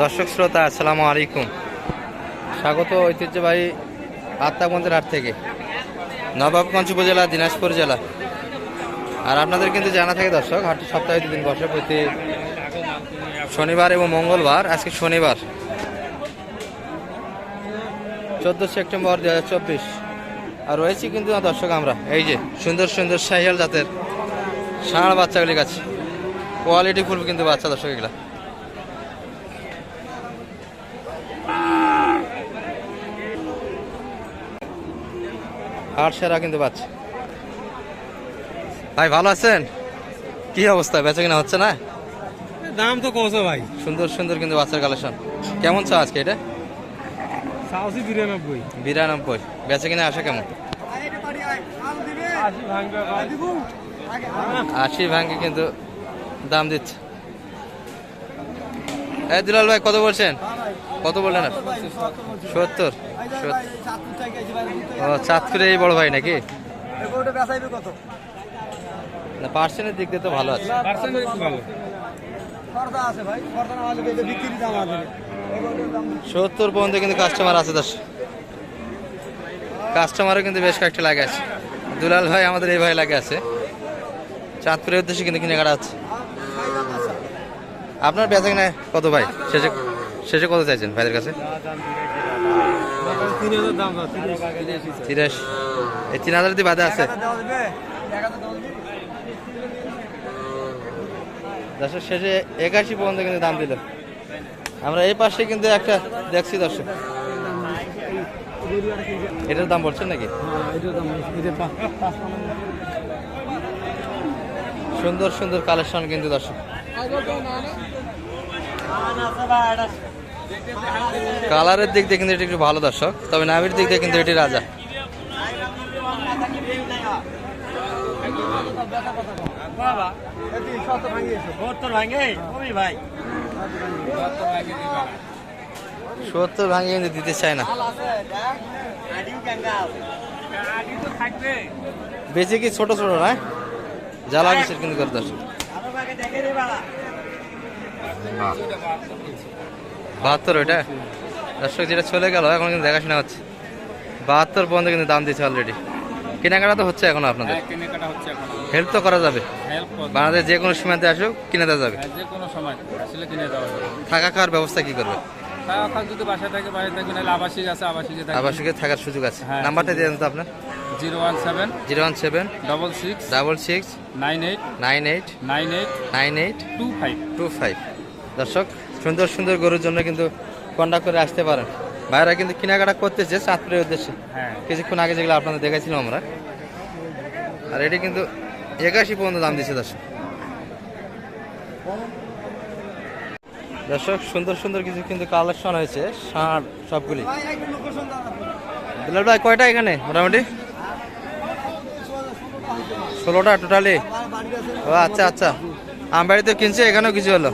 দর্শক শ্রোতা, আসসালামু আলাইকুম। স্বাগত ঐতিহ্যবাহী আত্মাগঞ্জের হাট থেকে। নবাবগঞ্জ উপজেলা, দিনাজপুর জেলা। আর আপনাদের কিন্তু জানা থাকে দর্শক, হাটটি সপ্তাহে দুদিন বসে। প্রতি শনিবার এবং মঙ্গলবার, আজকে শনিবার। চোদ্দ সেপ্টেম্বর দু হাজার চব্বিশ। আর রয়েছি কিন্তু না দর্শক আমরা, এই যে সুন্দর সুন্দর সাহিয়াল জাতের ষাঁড় বাচ্চাগুলি কাছে। কোয়ালিটি ফুল কিন্তু বাচ্চা দর্শক এগুলা। হাট সেরা কিন্তু পাচ্ছে। ভাই ভালো আছেন? কি অবস্থা? বেচা কিনা হচ্ছে না? দাম তো কমছে ভাই। সুন্দর সুন্দর কিন্তু বাচ্চার কালেকশন। কেমন চা আজকে এটা? সাহসি বিরানব্বই। বিরানব্বই। বেচা কিনা আসা কেমন? আশি ভাঙ্গে কিন্তু দাম দিচ্ছে। এই দুলাল ভাই কত বলছেন? কত বললেন? সত্তর। ও চাঁদপুরে এই বড় ভাই নাকি? না পার্সেন্টের দিক দিয়ে তো ভালো আছে। সত্তর পর্যন্ত কিন্তু কাস্টমার আছে দশ কাস্টমারও কিন্তু বেশ কয়েকটা লাগে আছে। দুলাল ভাই আমাদের এই ভাই লাগে আছে। চাঁদপুরের উদ্দেশ্যে কিন্তু কিনে কাটা আছে আপনার বেচা কিনা কত ভাই? শেষে শেষে কত চাইছেন ভাইদের কাছে? তিরাশি এই তিন হাজার দিয়ে বাদে আছে। দর্শক শেষে একাশি পর্যন্ত কিন্তু দাম দিল। আমরা এই পাশে কিন্তু একটা দেখছি দর্শক। এটার দাম বলছেন নাকি? সুন্দর সুন্দর কালেকশন কিন্তু দর্শক। কালারের দিক দিয়ে কিন্তু এটি একটু ভালো দর্শক তবে নামের দিক দিয়ে কিন্তু এটি রাজা। সত্তর ভাঙে কিন্তু দিতে চায় না। বেশি কি ছোট ছোট না? জ্বালা বিশেষ কিন্তু করে দর্শক। বাহাত্তর ওইটা? দর্শক যেটা চলে গেল এখন কিন্তু দেখাশোনা হচ্ছে। বাহাত্তর পর্যন্ত কিন্তু দাম দিয়েছে অলরেডি কেনাকাটা তো হচ্ছে এখন আপনাদের। হেল্প তো করা যাবে। বাংলাদেশ যে কোনো সীমান্তে আসুক কিনে দেওয়া যাবে। যে কোনো সময় আসলে কিনে দেওয়া যাবে। থাকা খাওয়ার ব্যবস্থা কি করবে? তা যদি বাসা থাকে বাইরে থাকে নাহলে আবাসিক আছে আবাসিকে আবাসিকে থাকার সুযোগ আছে। হ্যাঁ। নাম্বারটা দিয়ে দেন তো আপনার। Zero one seven zero one seven double six double six nine eight nine eight nine eight nine eight two five. Two five. দর্শক সুন্দর সুন্দর গরুর জন্য কিন্তু কন্ট্যাক্ট করে আসতে পারেন। ভাইরা কিন্তু কেনাকাটা করতেছে চাঁদপুরের উদ্দেশ্যে। হ্যাঁ। কিছুক্ষণ আগে যেগুলো আপনাদের দেখাইছিলাম আমরা। আর এটি কিন্তু একাশি পর্যন্ত দাম দিচ্ছে দর্শক। দর্শক সুন্দর সুন্দর কিছু কিন্তু কালেকশন হয়েছে ষাঁড় সবগুলি। ভাই কয়টা এখানে মোটামুটি? ষোলোটা টোটালি। ও আচ্ছা আচ্ছা। আমবাড়িতে কিনছে এখানেও কিছু হলো।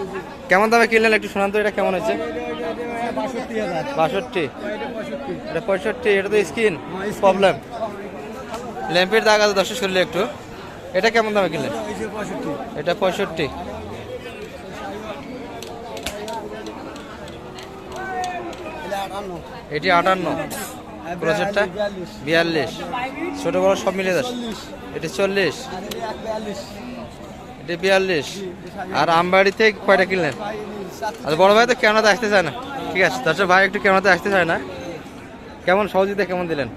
কেমন দামে কিনলেন একটু শোনান তো এটা কেমন হয়েছে? বাষট্টি এটা পঁয়ষট্টি এটা তো স্কিন প্রবলেম। ল্যাম্পের দাগ আছে দশের শরীরে একটু। এটা কেমন দামে কিনলেন? এটা পঁয়ষট্টি। এটি আটান্ন। ক্রোচেরটা বিয়াল্লিশ। ছোটো বড় সব মিলে দশ এটি চল্লিশ। এটি বিয়াল্লিশ। আর আমবাড়িতে কয়টা কিনলেন? আর বড় ভাই তো ক্যামেরাতে আসতে চায় না। ঠিক আছে দর্শক ভাই একটু ক্যামেরাতে আসতে চায় না। কেমন সহযোগিতা কেমন দিলেন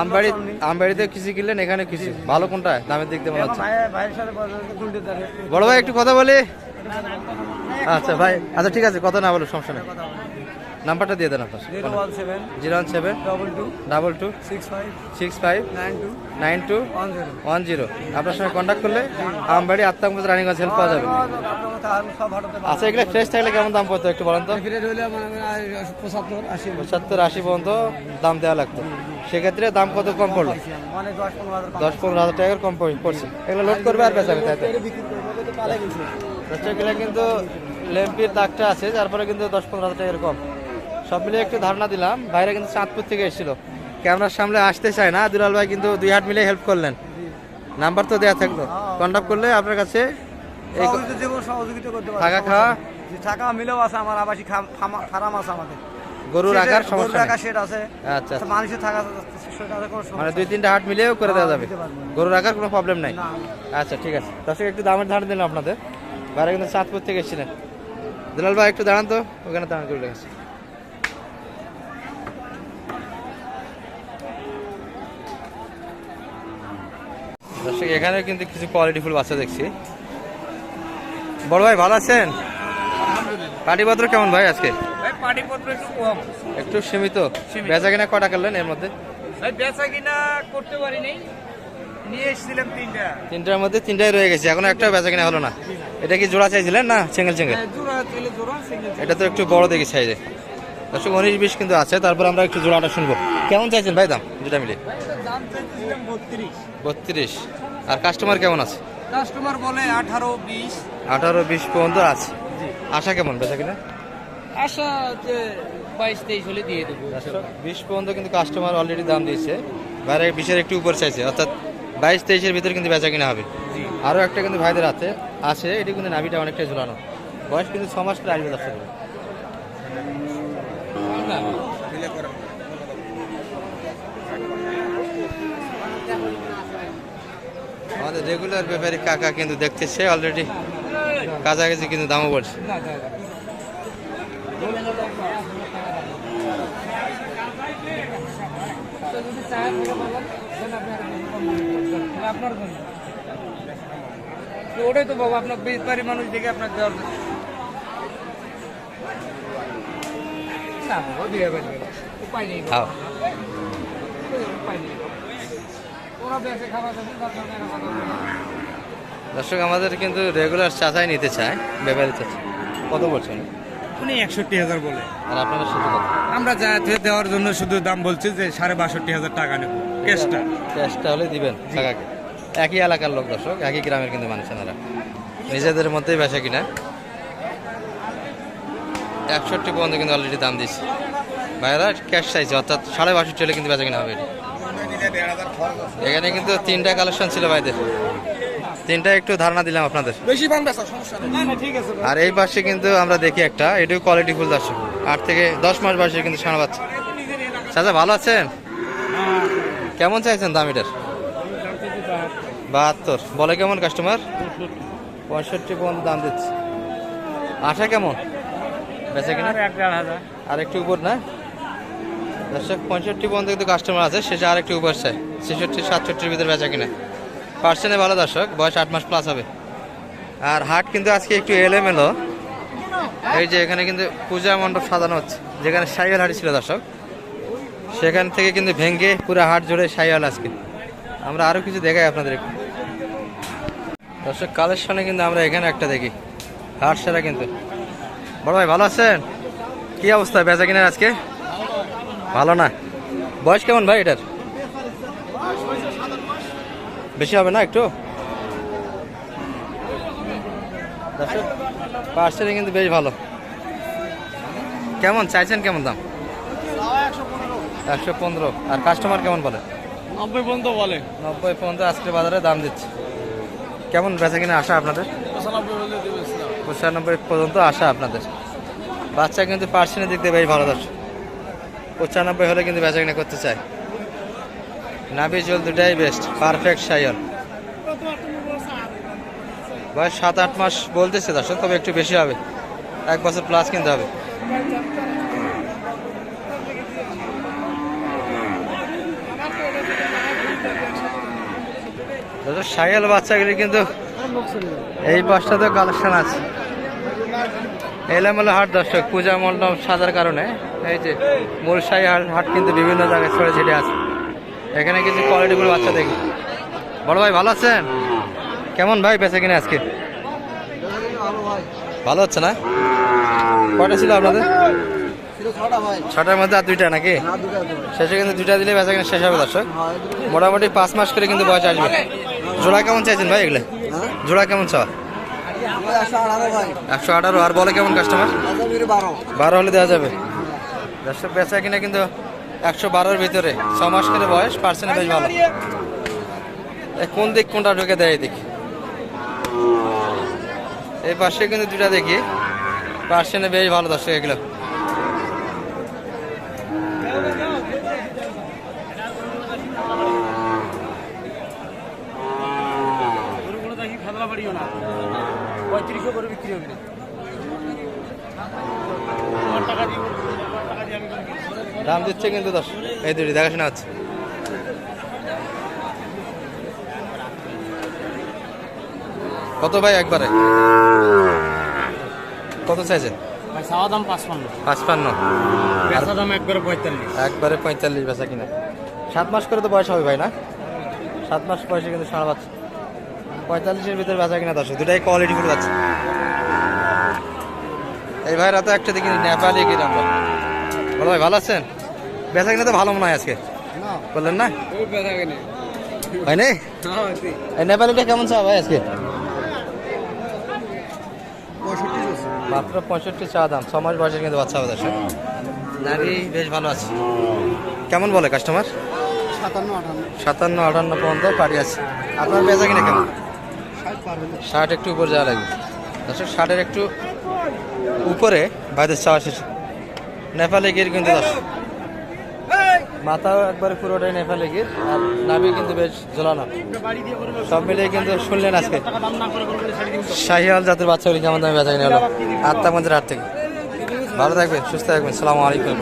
আমবাড়ি আমবাড়িতে কিছু কিনলেন এখানে কিছু? ভালো কোনটা? দামের দিক দিয়ে মনে হচ্ছে। বড় ভাই একটু কথা বলি। আচ্ছা ভাই আচ্ছা ঠিক আছে কথা না বলো সমস্যা নেই। নাম্বারটা দিয়ে দেন আপনার zero one seven zero one seven double two double two six five six five nine two nine two one zero. আপনার সঙ্গে কন্ট্যাক্ট করলে আমবাড়ি আত্মাঙ্গ রানীগঞ্জ হেল্প পাওয়া যাবে। আচ্ছা এগুলো ফ্রেশ থাকলে কেমন দাম পড়তো একটু বলেন তো? পঁচাত্তর আশি। পর্যন্ত দাম দেওয়া লাগতো। সেক্ষেত্রে দাম কত কম পড়ল? মানে দশ পনেরো হাজার টাকার কম পড়- পড়ছে। এগুলো লোড করবে আর বেচাবে তাই তো এগুলো কিন্তু লেম্পির দাগটা আছে তারপরে কিন্তু দশ পনেরো হাজার টাকার কম। সব মিলিয়ে একটু ধারণা দিলাম। বাইরে কিন্তু চাঁদপুর থেকে এসেছিল। ক্যামেরার সামনে আসতে চায় না। দুলাল ভাই কিন্তু দুই হাট মিলে হেল্প করলেন। নাম্বার তো দেওয়া থাকল। কন্ট্যাক্ট করলে আপনার কাছে থাকা খাওয়া। টাকা মিলেও আছে আমার আবাসিক ফার্ম আছে আমাদের। গরু সেটা- রাখার গরু সমস্যা রাখার নেই। শেড আছে। আচ্ছা। মানুষের থাকা মানে দুই তিনটা হাট মিলেও করে দেওয়া যাবে। দিতে পারব। গরু রাখার কোনো প্রবলেম নাই। আচ্ছা ঠিক আছে। দর্শক একটু দামের দিলাম আপনাদের। বাইরে কিন্তু চাঁদপুর থেকে এসেছিলেন। দুলাল ভাই একটু দাঁড়ান তো। ওখানে দাঁড়ান করে রেখেছি দর্শক এখানে কিন্তু কিছু কোয়ালিটি ফুল বাচ্চা দেখছি। বড় ভাই ভালো আছেন? পাটিপত্র কেমন ভাই আজকে? একটু সীমিত। বেচা কিনা কটা করলেন এর মধ্যে? বেচা কিনা করতে তিনটার মধ্যে তিনটাই রয়ে গেছে এখনও একটা বেচা কিনা হলো না। এটা কি জোড়া চাইছিলেন না সিঙ্গেল হ্যাঁ, সিঙ্গেল এটা তো একটু বড় দেখি সাইজে দর্শক উনিশ বিশ কিন্তু আছে তারপর আমরা একটু জোড়াটা শুনব। কেমন চাইছেন ভাই দাম দুটা মিলে দাম চাইতেছিলাম বত্রিশ। আর কাস্টমার কেমন আছে? কাস্টমার বলে আঠারো বিশ। আঠারো বিশ পর্যন্ত আছে। আশা কেমন? বেচা কিনা? আশা যে বাইশ তেইশ হলে দিয়ে দেবো বিশ পর্যন্ত কিন্তু কাস্টমার অলরেডি দাম দিয়েছে। বাইরে বিশের একটু উপর চাইছে। অর্থাৎ বাইশ তেইশের ভিতরে কিন্তু বেচা কিনা হবে। আরও একটা কিন্তু ভাইদের আছে আছে। এটি কিন্তু নাভিটা অনেকটাই ঝুলানো। বয়স কিন্তু ছ মাস করে আসবে দর্শক আমাদের রেগুলার ব্যাপারী কাকা কিন্তু দেখতেছে অলরেডি কাছাকাছি কিন্তু দামও তো ওটাই তো বাবু আপনার বেপারি মানুষ দেখে আপনার দেওয়ার না উপায় নেই বাবা, হ্যাঁ উপায় নেই ওরা বেঁচে খাবার দেবে তারপর মেরা কথা বলবে। দর্শক আমাদের কিন্তু রেগুলার চাচাই নিতে চায় ব্যাপারী চাচা কত বলছেন? উনি একষট্টি হাজার বলে। আর আপনারা শুধু কত? আমরা যাতে দেওয়ার জন্য শুধু দাম বলছি যে সাড়ে বাষট্টি হাজার টাকা নেব ক্যাশটা। ক্যাশটা হলে দিবেন কাকাকে একই এলাকার লোক দর্শক একই গ্রামের কিন্তু মানুষ এনারা। নিজেদের মধ্যেই বেচা কিনা। একষট্টি পর্যন্ত কিন্তু অলরেডি দাম দিচ্ছে ভাইরা ক্যাশ চাইছে অর্থাৎ সাড়ে বাষট্টি হলে কিন্তু বেচা কিনা হবে। এটা। এখানে কিন্তু তিনটা কালেকশন ছিল ভাইদের। তিনটা একটু ধারণা দিলাম আপনাদের। বেশি পান বেচা সমস্যা নেই। না না ঠিক আছে আর এই পাশে কিন্তু আমরা দেখি একটা এটাও কোয়ালিটি ফুল দর্শক। আট থেকে দশ মাস বয়সের কিন্তু সারা বাচ্চা। চাচা ভালো আছেন? কেমন চাইছেন দাম এটার? বাহাত্তর। বলে কেমন কাস্টমার পঁয়ষট্টি পর্যন্ত দাম দিচ্ছে। আশা কেমন? বেচা কিনা? আর একটু উপর না? দর্শক, পঁয়ষট্টি পর্যন্ত কিন্তু কাস্টমার আছে শেষে আর একটু উপর ছেষট্টি, সাতষট্টির ভিতরে বেচা কিনা। পার্সেন্টে ভালো দর্শক, বয়স আট মাস প্লাস হবে। আর হাট কিন্তু আজকে একটু এলোমেলো। এই যে এখানে কিন্তু পূজা মণ্ডপ সাজানো হচ্ছে, যেখানে সাইয়াল হাট ছিল দর্শক। সেখান থেকে কিন্তু ভেঙ্গে পুরো হাট জুড়ে সাইয়াল আজকে। আমরা আরও কিছু দেখাই আপনাদের একটু। দর্শক, কালেকশনে কিন্তু আমরা এখানে একটা দেখি। হাট সেরা কিন্তু। বড় ভাই, ভালো আছেন? কি অবস্থা? বেচা কিনার আজকে? ভালো না। বয়স কেমন ভাই এটার? বেশি হবে না একটু? পার্সেলে কিন্তু বেশ ভালো। কেমন চাইছেন কেমন দাম? একশো পনেরো। আর কাস্টমার কেমন বলে? নব্বই পর্যন্ত বলে। নব্বই পর্যন্ত আজকে বাজারে দাম দিচ্ছে। কেমন বেচা কিনা আসা আপনাদের? পঁচানব্বই পর্যন্ত আসা আপনাদের। বাচ্চা কিন্তু পার্সেন্টের দিক দিয়ে বেশ ভালো দর্শক। পঁচানব্বই হলে কিন্তু বেচা কিনা করতে চায়। নাভি জল দুটাই বেস্ট পারফেক্ট সাইল বয়স সাত আট মাস বলতেছে দর্শক, তবে একটু বেশি হবে। এক বছর প্লাস কিনতে হবে। সাইল বাচ্চাগুলি কিন্তু এই পাঁচটাতেও কালেকশন আছে। এলামেলো হাট দর্শক, পূজা মণ্ডপ সাজার কারণে। এই যে মূলসাই হাট হাট কিন্তু বিভিন্ন জায়গায় ছড়ে ছিটে আছে। এখানে কিছু কোয়ালিটিগুলো বাচ্চা দেখি। বড় ভাই, ভালো আছেন? কেমন ভাই, বেচা কিনে আজকে? ভালো হচ্ছে না? কটা ছিল আপনাদের? ছটার মধ্যে আর দুইটা নাকি? শেষে কিন্তু দুইটা দিলে বেচা কিনা শেষ হবে দর্শক। মোটামুটি পাঁচ মাস করে কিন্তু বয়স আসবে। জোড়া কেমন চাইছেন ভাই এগুলো? জোড়া কেমন চাওয়া? একশো আঠারো আর বলে কেমন কাস্টমার বারো হলে দেওয়া যাবে। দর্শক, বেচা কিনা কিন্তু একশো বারোর ভিতরে। ছ মাস করে বয়স, পার্সেন্ট বেশ ভালো। কোন দিক কোনটা ঢুকে দেয় এই এদিক? এই পাশে কিন্তু দুটা দেখি। পার্সেন্টে বেশ ভালো দর্শক, এগুলো। করে বিক্রি হবে। না দাম দিচ্ছে কিন্তু দশ এই দুটি দেখাশোনা হচ্ছে। কত ভাই একবারে? কত চাইছেন? চাওয়া দাম পাঁচপান্ন। পাঁচপান্ন। বেচা দাম একবারে পঁয়তাল্লিশ। একবারে পঁয়তাল্লিশ বেচা কিনা। সাত মাস করে তো বয়স হবে ভাই না? সাত মাস বয়সে কিন্তু পঁয়তাল্লিশের ভিতরে বেচা কিনা দশ দুটাই কোয়ালিটি ফুল আছে এই ভাইরা তো একটা দেখি নেপালি কি বলো ভাই ভালো আছেন? বেচা কিনা তো ভালো মনে হয় আজকে। বললেন না? হয় নাই? এই নেপালিটা কেমন চা ভাই আজকে? মাত্র পঁয়ষট্টি চা দাম। ছ মাস বয়সের কিন্তু বাচ্চা হবে দর্শক নারী বেশ ভালো আছে। কেমন বলে কাস্টমার সাতান্ন আটান্ন। সাতান্ন আটান্ন পর্যন্ত পাড়ি আছে। আপনার বেচা কিনা কেমন? ষাট একটু উপর যাওয়া লাগবে। দর্শক ষাটের একটু উপরে ভাইদের চাওয়া শেষ। নেপালে গির কিন্তু মাথা মাথাও একবারে পুরোটাই নেপালে গির আর নাভি কিন্তু বেশ ঝোলানো না সব মিলিয়ে কিন্তু শুনলেন আজকে। শাহিয়াল জাতের বাচ্চাগুলি কেমন দামে বেচা কিনা হলো? আটটা মন্দির হাট থেকে। ভালো থাকবেন সুস্থ থাকবেন। সালামু আলাইকুম।